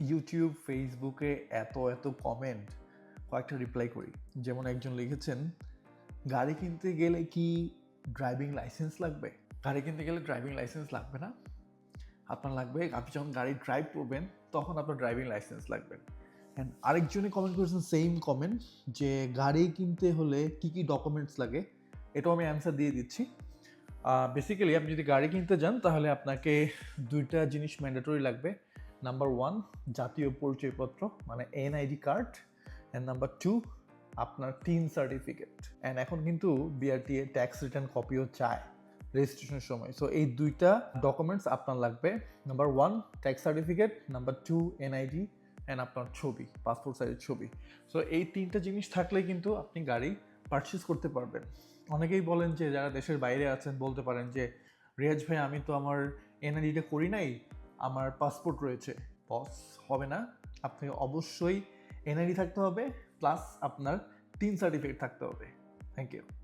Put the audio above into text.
YouTube ফেসবুকে এত এত কমেন্ট কয়েকটা রিপ্লাই করি। যেমন একজন লিখেছেন, গাড়ি কিনতে গেলে কি ড্রাইভিং লাইসেন্স লাগবে? গাড়ি কিনতে গেলে ড্রাইভিং লাইসেন্স লাগবে না। আপনার লাগবে, আপনি যখন গাড়ি ড্রাইভ করবেন, তখন আপনার ড্রাইভিং লাইসেন্স লাগবে। অ্যান্ড আরেকজনে কমেন্ট করেছেন সেম কমেন্ট যে গাড়ি কিনতে হলে কি কি ডকুমেন্টস লাগে? এটাও আমি অ্যান্সার দিয়ে দিচ্ছি। বেসিক্যালি আপনি যদি গাড়ি কিনতে যান, তাহলে আপনাকে দুইটা জিনিস ম্যান্ডেটরি লাগবে। নাম্বার ওয়ান জাতীয় পরিচয়পত্র মানে NID card and number two আপনার টিন সার্টিফিকেট অ্যান্ড এখন কিন্তু বিআরটিএ ট্যাক্স রিটার্ন কপিও চায় রেজিস্ট্রেশনের সময়। সো এই দুইটা ডকুমেন্টস আপনার লাগবে। Number one tax certificate number two NID and আপনার ছবি পাসপোর্ট সাইজের ছবি। সো এই তিনটা জিনিস থাকলে কিন্তু আপনি গাড়ি পারচেস করতে পারবেন। অনেকেই বলেন যে, যারা দেশের বাইরে আছেন, বলতে পারেন যে, রিয়াজ ভাই, আমি তো আমার এনআইডিটা করি নাই আমার পাসপোর্ট রয়েছে। বস, হবে না। আপনাকে অবশ্যই এনআইডি থাকতে হবে প্লাস আপনার তিন সার্টিফিকেট থাকতে হবে। Thank you